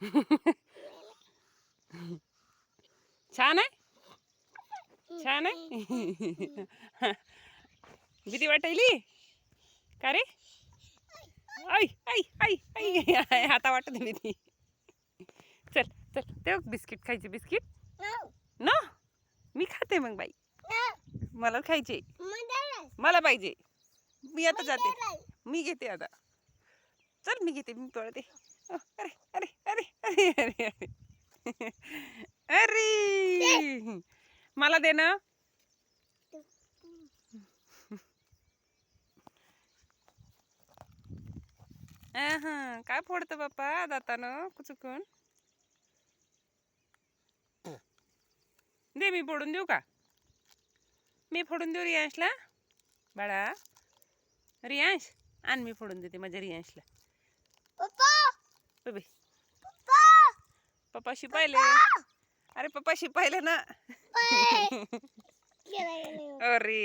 छान आहे? छान आहे? भीती वाटायली? का रे? ऐ आता वाटत भीती. चल चल ते बिस्किट खायचे बिस्किट. न? मी खाते मग बाई. मला खायचे. मला पाहिजे. मी आता जाते. मी घेते आता. चल मी घेते मी पळते अरे अरे. अरे! मला दे ना. अहं, काय फोडतं बाप्पा दातानं? चुकून दे मी फोडून देऊ का? मी फोडून देऊ रियांशला? बाळा रियांश आण मी फोडून देते माझ्या रियांशला. पप्पाशी पाहिले. अरे पप्पाशी पाहिलं ना. अरे.